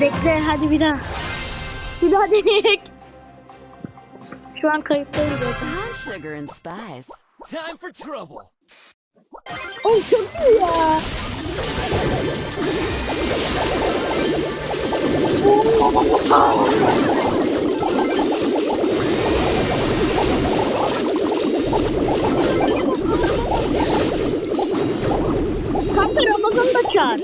Bekle hadi bir daha. Bir daha deneyek. Şu an zaten. I'm sugar and spice. Time for trouble. Oğlum çok iyi ya. Kanka Ramazan'ı da çağır.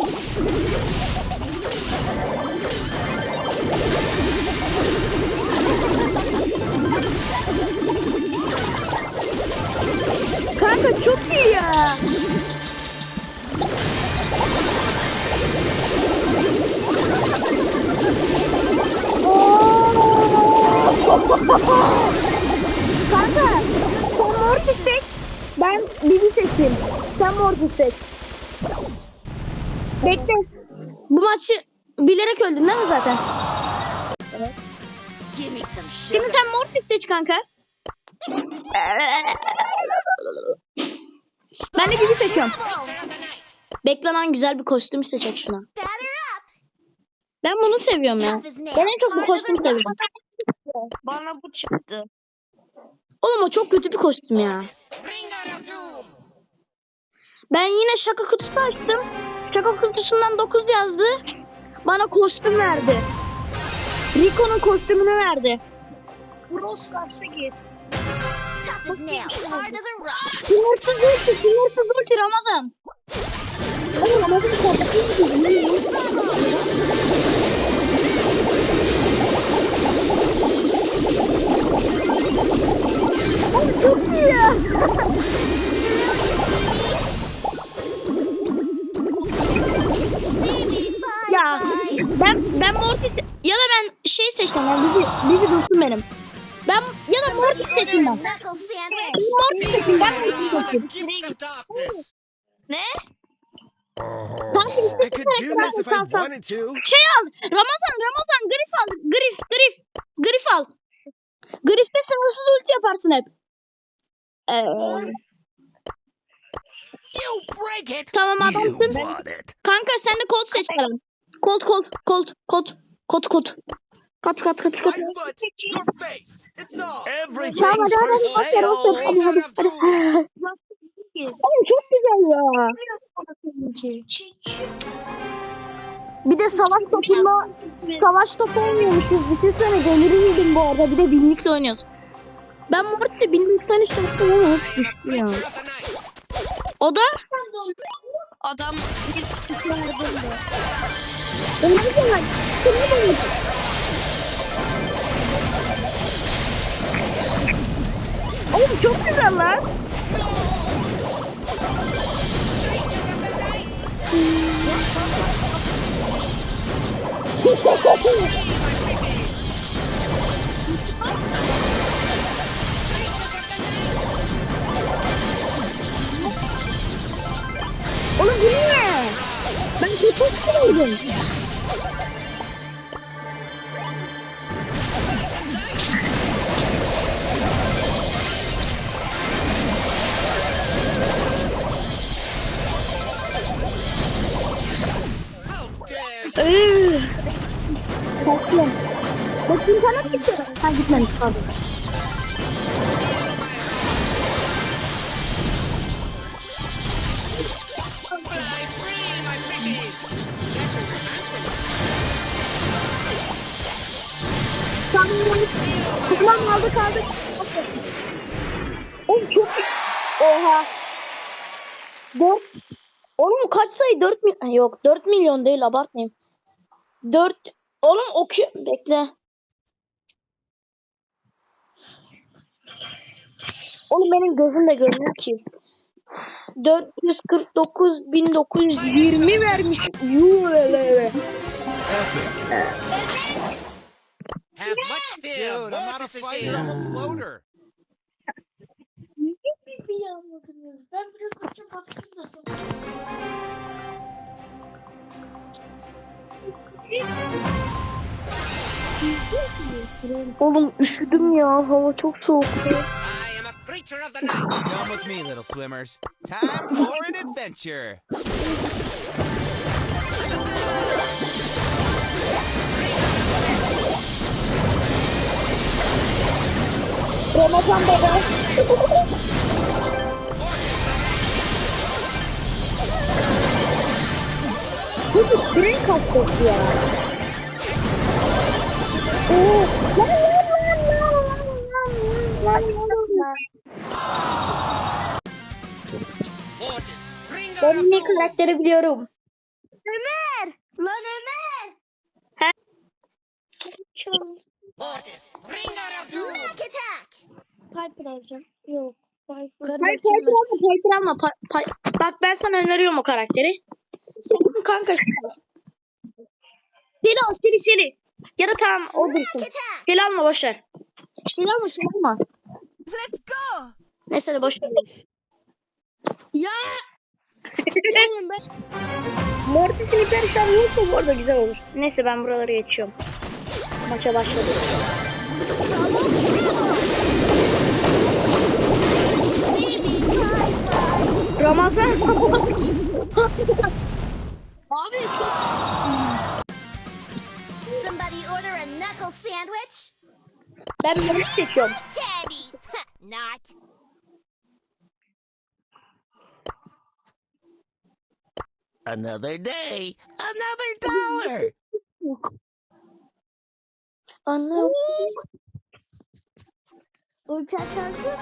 Kanka sen Mortis seç. Ben Bibi seçeyim. Sen Mortis seç. Bekle. Bu maçı bilerek öldün değil mi zaten? Some Şimdi sen Mortis seç kanka. Ben de Bibi seçiyorum. Bekle lan güzel bir kostüm seçecek şuna. Ben bunu seviyorum ya. Ben en çok bu kostümü seviyorum. Bana bu çıktı. Oğlum o çok kötü bir kostüm ya. Ben yine şaka kutusu açtım. Şaka kutusundan 9 yazdı. Bana kostüm verdi. Rico'nun kostümünü verdi. Brawl Stars'a gir. Sınırsız ulti, sınırsız ulti Ramazan. Oğlum Ramazan Oğlum çok iyi ya. Ben ben Mortis ya da ben şey seçeceğim ya bizi bizi dursun benim. Ben ya da Mortis seçeyim ben. Mortis seçeyim ben of darkness. Ne? I could do this if I wanted to. Şey al. Ramazan Ramazan grif al. Grif grif. Grif al. Grifte sınırsız ulti yaparsın hep. Ee, You break it. tamam You adamsın. want it. Kanka sen de Colt seç bakalım. Colt Colt Colt Colt Colt Colt. Kaç kaç kaç kaç. My foot, your face. It's all. Tamam Everything's hadi for hadi hadi hadi hadi sale. hadi hadi hadi. Oğlum çok güzel ya. Bir de savaş topunda savaş topu oynuyormuşuz. Düşünsene delirirdim bu arada. Bir de binlikle oynuyoruz. Ben binlikten istedim ama hep düştü ya. O da Adam bir verdim de. Onu da Onu Oğlum çok güzel lan. Oğlum çok sevdim. How dare you. Iıı. Korktum. Bak internet gitti. Ha gitmemiş pardon. Tamam aldık aldık. Oğlum çok Oha. Dört. Oğlum kaç sayı? 4 milyon. Yok 4 milyon değil abartmayayım. 4. Oğlum oku. Bekle. Oğlum benim gözüm de görmüyor ki. 449 1920 vermiş. Yuh. Have much fear. Dude, I'm not a Mortis is fighter, here. I'm a floater. Niye bir anladınız? Ben biraz önce baktım da sonra. Oğlum üşüdüm ya. Hava çok soğuk. I am a creature of the night. Come with me, little swimmers. Time for an adventure. Ramazan baba. Çocuk brain kastı ya. Oo, lan lan lan lan lan lan lan. Ben bow. karakteri biliyorum. Ömer. Lan Ömer. He? Charles. Mortis. Smack attack. Piper alacağım. Yok. Piper. Alma Piper alma. Bak ben sana öneriyorum o karakteri. Senin kanka. Seni al seni seni. Ya da tamam o dursun. Seni alma boşver. Seni alma seni alma. Let's go. Neyse de boşver. Ya. Oğlum ben. Mortis'in ipleri şu an yoksa bu arada güzel olur. Neyse ben buraları geçiyorum. Maça başladı. Ramazan. Abi çok. Somebody order a knuckle sandwich. ben Mortis seçiyorum. Candy. Not. Another day, another dollar. Anne. Uyku açarsa.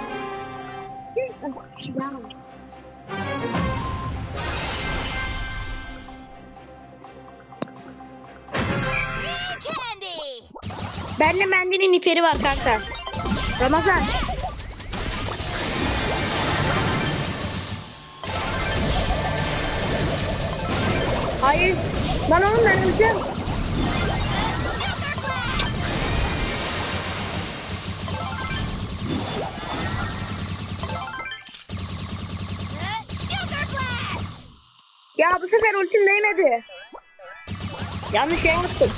Benle Mendi'nin iperi var kanka. Ramazan. Hayır. Lan oğlum ben öleceğim. Ya bu sefer ultim değmedi. Yanlış şey yaptım.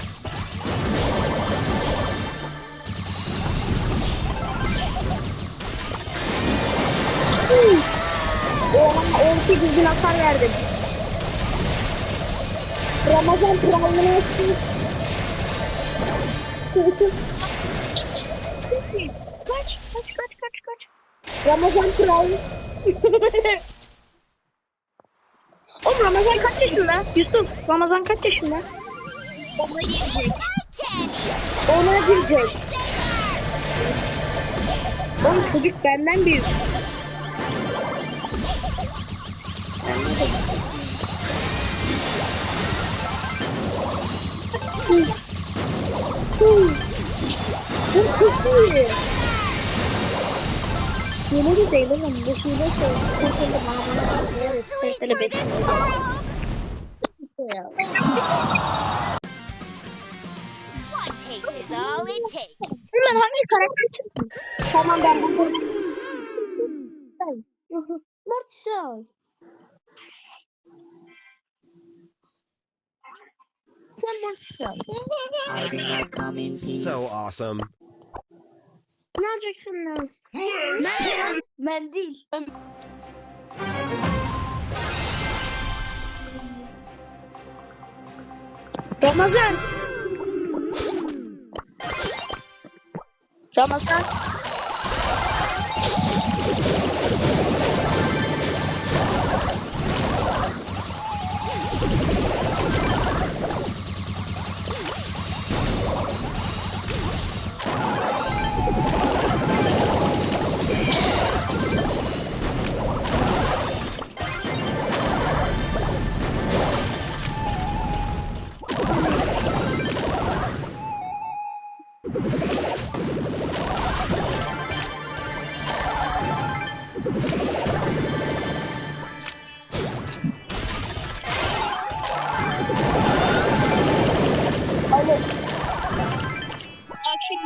Oha ulti düzgün hasar verdim. Ramazan kralını açtı. Kaç, kaç, kaç, kaç, kaç. Ramazan kral. Ramazan kaç yaşında? Yusuf, Ramazan kaç yaşında? Ona girecek. Ona girecek. Oğlum çocuk benden büyük. Bu çok iyi. Yeni this bekliyorum. world. One taste is all it takes. Hemen hangi karakter çıktı? Tamam ben bunu Mortis al. Sen Mortis al. So awesome. Ne yapacaksın lan? Ben, ben değil. Ben... Ramazan. Ramazan.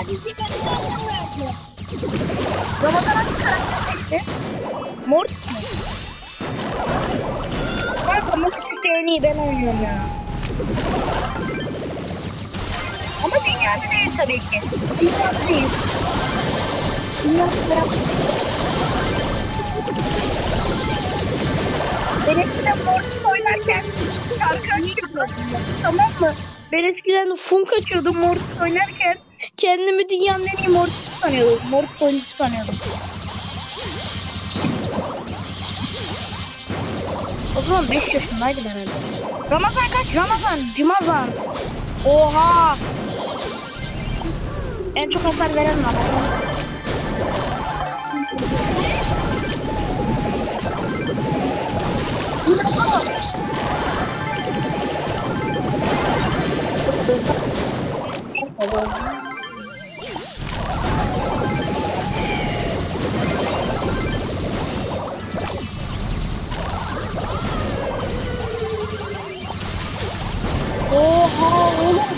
sadece karakterden verdi. Ramazan hangi karakter seçti? Mortis mi? Kanka Mortis de en iyi ben oynuyorum ya. Ama dünyada değil tabii ki. Dünyada değil. Dünyada bırak. Ben eskiden Mortis oynarken şarkı açıyordum. Tamam mı? Ben eskiden funk açıyordum Mortis oynarken. Kendimi dünyanın en iyi Mortis sanıyordum. Mortis oyuncusu sanıyordum. O zaman 5 yaşındaydım herhalde. Ramazan kaç? Ramazan, Cimazan. Oha! En çok hasar veren Ramazan. Oha oğlum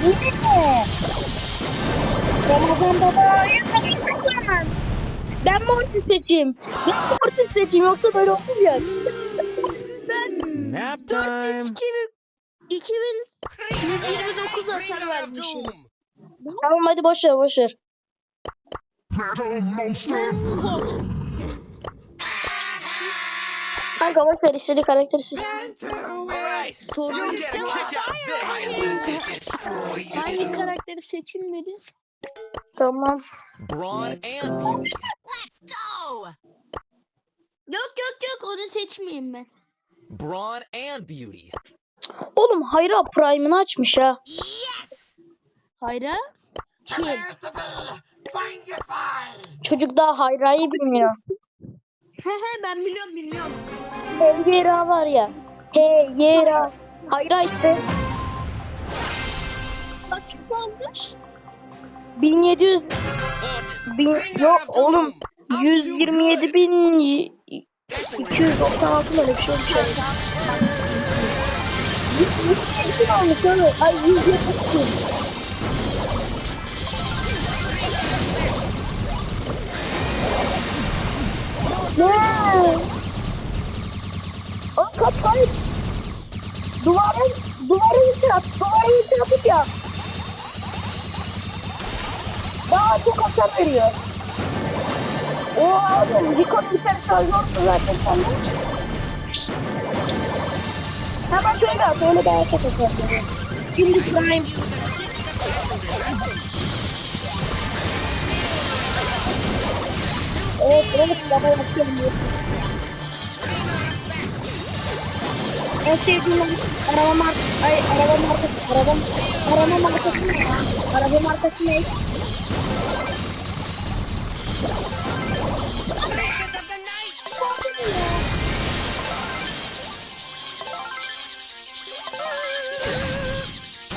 bu ne? Ramazan baba Ben Mortis seçeyim. Ben Mortis seçeyim yoksa böyle olmayacak. Ben Nap 400 2000 2129 Bring hasar vermişim. Tamam hadi boş ver boş ver. Kanka boş ver istediği karakteri seç. Hangi karakteri seçeyim dedi? Tamam. Yok yok yok onu seçmeyeyim ben. Brawn and beauty. Oğlum Hayra Prime'ını açmış ha. Yes! Hayra? Kim? Çocuk daha Hayra'yı bilmiyor. He he ben biliyorum biliyorum. Heyra var ya. Heyra. Hayra işte. Kaç olmuş? 1700 Mortis, bin yok oğlum 127 bin 296 mı öyle bir şey olmuş. 127 bin olmuş oğlum. Ay 170 bin. Ne? Kaç. Duvarın, duvarın içine at, duvarın içine atıp ya. Daha çok hasar veriyor. Oha oğlum, Rico'nun içerisi öldürsün zaten senden. Hemen şöyle at, öyle daha çok hasar veriyor. Şimdi Prime. Evet, evet, baba yapıyorum. En sevdiğim araba markası, ay araba markası, araba, araba markası ne? Araba markası ne?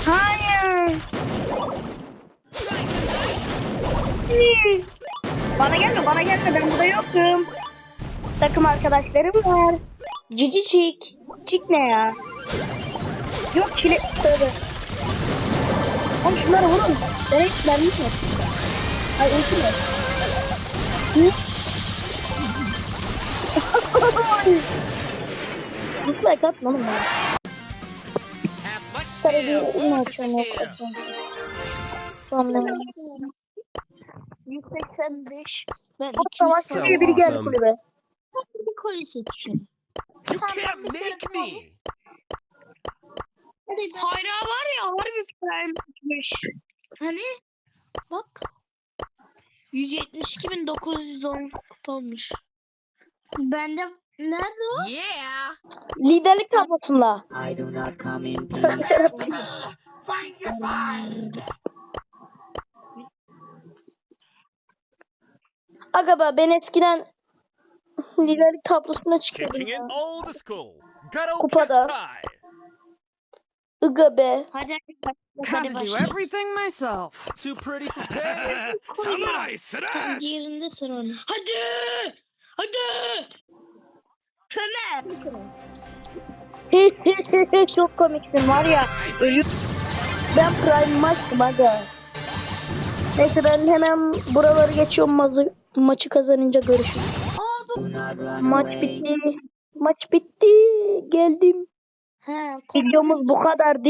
Hayır. Bana gelme, bana gelme. Ben burada yokum. Takım arkadaşlarım var. Cici Çik ne ya? Yok çile. Tövbe. Oğlum şunları vurun. Hiç mermi yok. Ay ulti mi? Hı? Dislike atma oğlum much Sarı bir inoçan is here. Sonra 185 ben So 200 diye biri geldi kulübe. Bir koyu seçtim. You can't make me. Hayra var ya harbi prime. Hani bak 172.910 kupa olmuş. Bende nerede o? Yeah. Liderlik tablosunda. I do not come in Aga be ben eskiden liderlik tablosuna çıkıyordum ya. Kupada. Iga be. Hadi hadi of do everything myself. Too pretty for bed. Samurai slash. Kendi yerinde sıra onu. Hadi! Hadi! Kömer! Çok komiksin var ya. Ölüm. Ben prime maçtım aga. Neyse ben hemen buraları geçiyorum maçı, maçı kazanınca görüşürüz. Maç bitti. Maç bitti. Geldim. He, Videomuz bu kadardı.